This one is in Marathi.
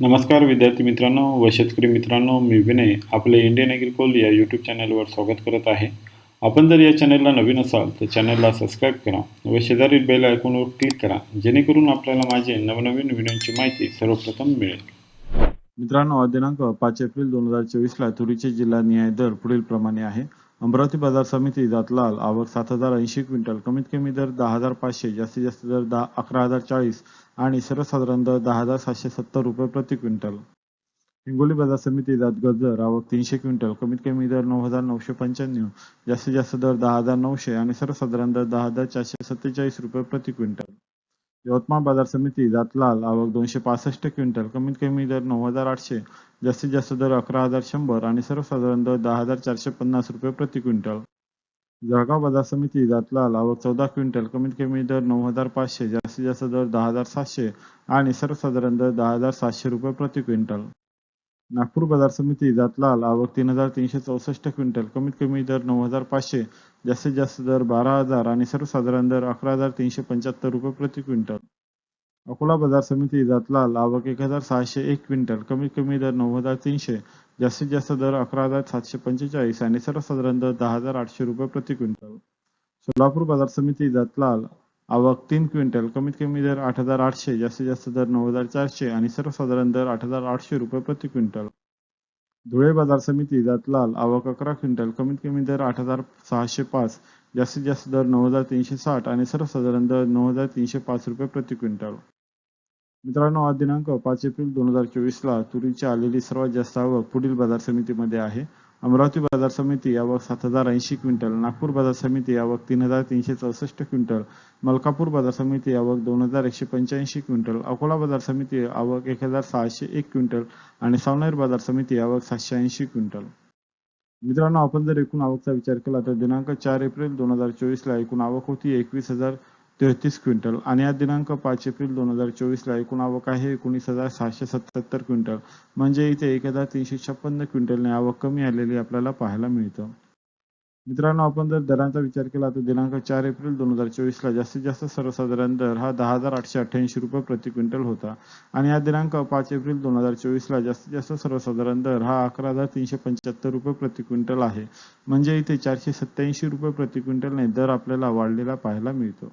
नमस्कार विद्यार्थी मित्रांनो व शेतकरी मित्रांनो मी विनय आपले इंडियन ॲग्रिकोल या यूट्यूब चॅनलवर स्वागत करत आहे. आपण जर या चॅनलला नवीन असाल तर चॅनलला सबस्क्राईब करा व शेजारील बेल आयकॉनवर क्लिक करा जेणेकरून आपल्याला माझे नवनवीन व्हिडिओची माहिती सर्वप्रथम मिळेल. मित्रांनो दिनांक पाच एप्रिल दोन हजार चोवीसला तुरीचे जिल्हा न्याय दर पुढील प्रमाणे आहे. अमरावती बाजार समिती जातलाल आवक सात हजार ऐंशी क्विंटल कमीत कमी दर दहा हजार पाचशे जास्तीत जास्त दर दहा अकरा हजार चाळीस आणि सर्वसाधारण दर दहा हजार सातशे सत्तर रुपये प्रति क्विंटल. हिंगोली बाजार समिती जात गजर आवक तीनशे क्विंटल कमीत कमी दर नऊ हजार नऊशे पंच्याण्णव जास्तीत जास्त दर दहा हजार नऊशे आणि सर्वसाधारण दर दहा हजार चारशे सत्तेचाळीस रुपये प्रति क्विंटल. यवतमाळ बाजार समिती जातलाल आवक दोनशे पासष्ट क्विंटल कमीत कमी दर नऊ हजार आठशे जास्तीत जास्त दर अकरा हजार शंभर आणि सर्वसाधारण दर दहा हजार चारशे पन्नास रुपये प्रति क्विंटल. जळगाव बाजार समिती जातलाल आवक चौदा क्विंटल कमीत कमी दर नऊ हजार पाचशे जास्तीत जास्त दर दहा हजार सातशे आणि सर्वसाधारण दर दहा हजार सातशे रुपये प्रति क्विंटल. नागपूर बाजार समिती जातलाल आवक तीन हजार तीनशे चौसष्ट क्विंटल. कमीत कमी दर नऊ हजार पाचशे जास्तीत जास्त दर बारा हजार आणि सर्वसाधारण दर अकरा हजार तीनशे पंच्याहत्तर रुपये प्रति क्विंटल. अकोला बाजार समिती जातलाल आवक एक हजार सहाशे एक क्विंटल. कमीत कमी दर नऊ हजार तीनशे जास्तीत जास्त दर अकरा हजार सातशे पंचेचाळीस आणि सर्वसाधारण दर दहा हजार आठशे रुपये प्रति क्विंटल. सोलापूर बाजार समिती जातलाल आवक तीन क्विंटल कमीत कमी दर आठ हजार आठशे जास्तीत जास्त दर नऊ हजार चारशे आणि सर्वसाधारण दर आठ हजार आठशे रुपये प्रति क्विंटल. धुळे बाजार समिती जातलाल आवक अकरा क्विंटल कमीत कमी दर आठ हजार सहाशे पाच जास्तीत जास्त दर नऊ हजार तीनशे साठ आणि सर्वसाधारण दर नऊ हजार तीनशे पाच रुपये प्रति क्विंटल. मित्रांनो आज दिनांक पाच एप्रिल दोन हजार चोवीसला तुरीची आलेली सर्वात जास्त आवक पुढील बाजार समितीमध्ये आहे. अमरावती बाजार समिती आवक सात हजार ऐंशी क्विंटल नागपूर बाजार समिती आवक तीन हजार तीनशे चौसष्ट क्विंटल मलकापूर बाजार समिती आवक दोन हजार एकशे पंच्याऐंशी क्विंटल अकोला बाजार समिती आवक एक हजार सहाशे एक क्विंटल आणि सावनेर बाजार समिती आवक सातशे ऐंशी क्विंटल. मित्रांनो आपण जर एकूण आवकचा विचार केला तर दिनांक चार एप्रिल दोन हजार चोवीसला एकूण आवक होती एकवीस हजार तेहतीस क्विंटल आणि आज दिनांक पाच एप्रिल दोन हजार चोवीसला एकूण आवक आहे एकोणीस हजार सहाशे सत्याहत्तर क्विंटल. म्हणजे इथे एक हजार तीनशे छप्पन्न क्विंटलने आवक कमी आलेली आपल्याला पाहायला मिळतं. मित्रांनो आपण जर दरांचा विचार केला तर दिनांक चार एप्रिल दोन हजार चोवीसला जास्तीत जास्त सर्वसाधारण दर हा दहा हजार आठशे अठ्ठ्याऐंशी रुपये प्रति क्विंटल होता. आणि हा दिनांक पाच एप्रिल दोन हजार चोवीसला जास्तीत जास्त सर्वसाधारण दर हा अकरा हजार तीनशे पंच्याहत्तर रुपये प्रति क्विंटल आहे. म्हणजे इथे चारशे सत्याऐंशी रुपये प्रति क्विंटलने दर आपल्याला वाढलेला पाहायला मिळतो.